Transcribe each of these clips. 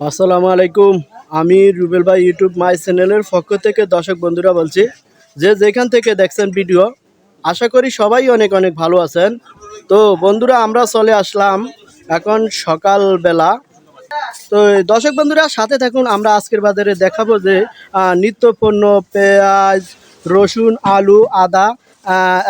আসসালামু আলাইকুম। আমি রুবেল ভাই ইউটিউব মাই চ্যানেলের পক্ষ থেকে দর্শক বন্ধুরা বলছি, যে যেখান থেকে দেখছেন ভিডিও, আশা করি সবাই অনেক অনেক ভালো আছেন। তো বন্ধুরা, আমরা চলে আসলাম এখন সকালবেলা। তো দর্শক বন্ধুরা, সাথে থাকুন, আমরা আজকের বাজারে দেখাবো যে নিত্য পণ্য পেঁয়াজ, রসুন, আলু, আদা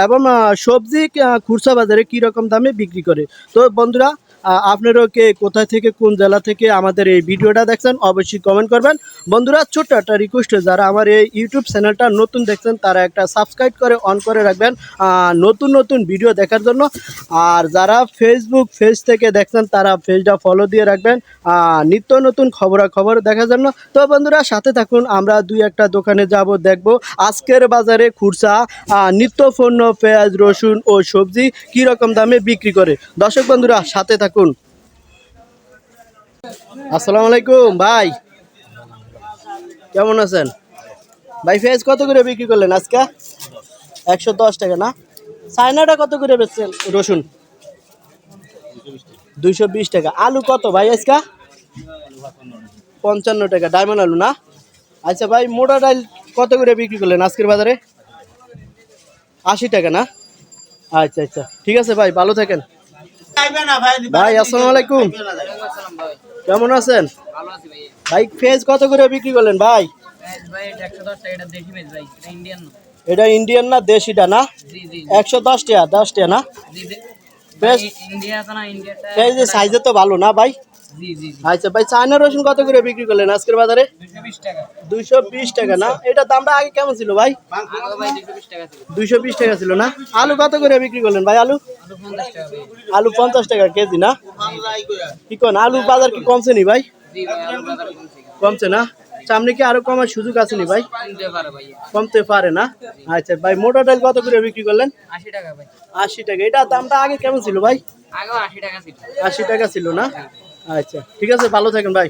এবং সবজি খুচরা বাজারে কী রকম দামে বিক্রি করে? তো বন্ধুরা আহ, আপনারাও কে কোথা থেকে কোন জেলা থেকে আমাদের এই ভিডিওটা দেখছেন অবশ্যই কমেন্ট করবেন। বন্ধুরা ছোট্ট একটা রিকোয়েস্ট যারা আমার এই ইউটিউব চ্যানেলটা নতুন দেখছেন তারা একটা সাবস্ক্রাইব করে অন করে রাখবেন নতুন নতুন ভিডিও দেখার জন্য। আর যারা ফেসবুক পেজ থেকে দেখছেন তারা পেজটা ফলো দিয়ে রাখবেন নিত্য নতুন খবরাখবর দেখার জন্য। তো বন্ধুরা সাথে থাকুন আমরা দুই একটা দোকানে যাব দেখব। আজকের বাজারে খুরসা নিত্য পণ্য পেঁয়াজ, রসুন ও সবজি কী রকম দামে বিক্রি করে? দর্শক বন্ধুরা, সাথে থাকুন। আসসালামু আলাইকুম, ভাই। কেমন আছেন? ভাই, পেঁয়াজ কত করে বিক্রি করলেন আজকে? একশো দশ টাকা, না? চায়নাটা কত করে বেচছেন? রসুন? দুইশো বিশ টাকা। আলু কত ভাই আজকা? পঞ্চান্ন টাকা। ডায়মন্ড আলু, না? আচ্ছা ভাই, মোটা ডাল কত করে বিক্রি করলেন আজকের বাজারে? আশি টাকা না? আচ্ছা আচ্ছা। ঠিক আছে ভাই ভালো থাকেন। ভাই আসসালামু আলাইকুম। কেমন আছেন? ভাই। ভাই ফেজ কত করে বিক্রি করলেন ভাই? এটা একশো দশ টাকা এটা দেখি ম্যাচ ভাই। এটা ইন্ডিয়ান না এটা ইন্ডিয়ান না দেশিটা না? জি জি একশো দশ টাকা দশ টাকা না? জি জি। বেশ। ভাই, ইন্ডিয়া আছে না ইন্ডিয়াটা সাইজে তো ভালো না ভাই? আচ্ছা ভাই চায়না রসুন কত করে বিক্রি করলেন আজকের বাজারে? দুইশো বিশ টাকা। না? এটা দামটা আগে কেমন ছিল ভাই? দুইশো বিশ টাকা ছিল। না? আলু কত করে বিক্রি করলেন ভাই আলু? আলু পঞ্চাশ টাকা কেজি না? কি কোন আলু বাজার কি কমছে নি ভাই? কমছে। না? সামনে কি আরও কমার সুযোগ আছে নি ভাই? কমতে পারে না? আচ্ছা ভাই মোটা ডাল কত করে বিক্রি করলেন? আশি টাকা ভাই। আশি টাকা। এটা দামটা আগে কেমন ছিল ভাই? আশি টাকা ছিল। না? আচ্ছা ঠিক আছে ভালো থাকেন ভাই।